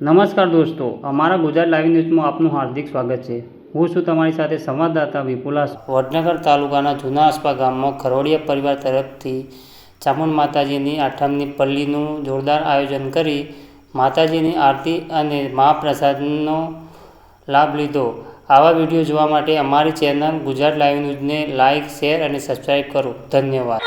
નમસ્કાર દોસ્તો અમારા ગુજરાત લાઈવ ન્યૂઝમાં આપનું હાર્દિક સ્વાગત છે. હું છું તમારી સાથે સંવાદદાતા વિપુલા વડનગર તાલુકાના જૂના આસપા ગામમાં ખરોડિયા પરિવાર તરફથી ચામુંડ માતાજીની આઠમની પલ્લીનું જોરદાર આયોજન કરી માતાજીની આરતી અને મહાપ્રસાદનો લાભ લીધો. આવા વીડિયો જોવા માટે અમારી ચેનલ ગુજરાત લાઈવ ન્યૂઝને લાઇક શેર અને સબસ્ક્રાઈબ કરો. ધન્યવાદ.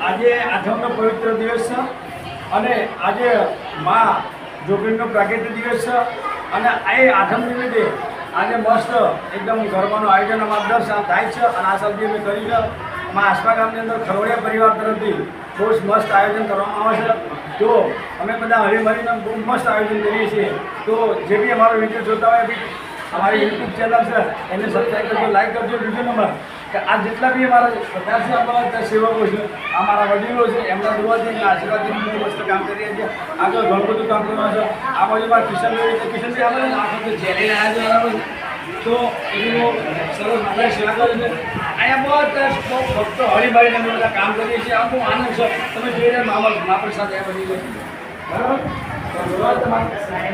આજે આઠમનો પવિત્ર દિવસ છે અને આજે મા જોગીનો પ્રાગટ્ય દિવસ છે અને એ આઠમ નિમિત્તે આજે મસ્ત એકદમ ગરબાનું આયોજન અમારા દર થાય છે અને આ સાલથી અમે કરી છે. અમારા આસપા ગામની અંદર ખરોડિયા પરિવાર તરફથી બહુ જ મસ્ત આયોજન કરવામાં આવે છે. તો અમે બધા હળીમળીને બહુ મસ્ત આયોજન કરીએ છીએ. તો જે બી અમારો વીડિયો જોતા હોય બી અમારી યુટ્યુબ ચેનલ છે, એને સબસ્ક્રાઈબ કરજો લાઈક કરજો બીજો નંબર કે આ જેટલા બી અમારા બધા છે અમારા સેવકો છે અમારા વડીલો છે, એમના દુવાથી આશીર્વાદથી બહુ મસ્ત કામ કરીએ છીએ. આગળ ઘણું બધું કામ કરવાનું છે. આ બાજુ કિશનભાઈ કિશનભાઈ આપણે આખો તો ઝેરી આવ્યા છે, બરાબર છે. તો એનું સરસ આપણે સેવા કરે છે અહીંયા બહુ ફક્ત હળીમળીને અમે બધા કામ કરીએ છીએ. આ બહુ આનંદ છે. તમે જોઈ રહ્યા માપણ સાથે આ બની ગયો. બરાબર?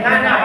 ના ના.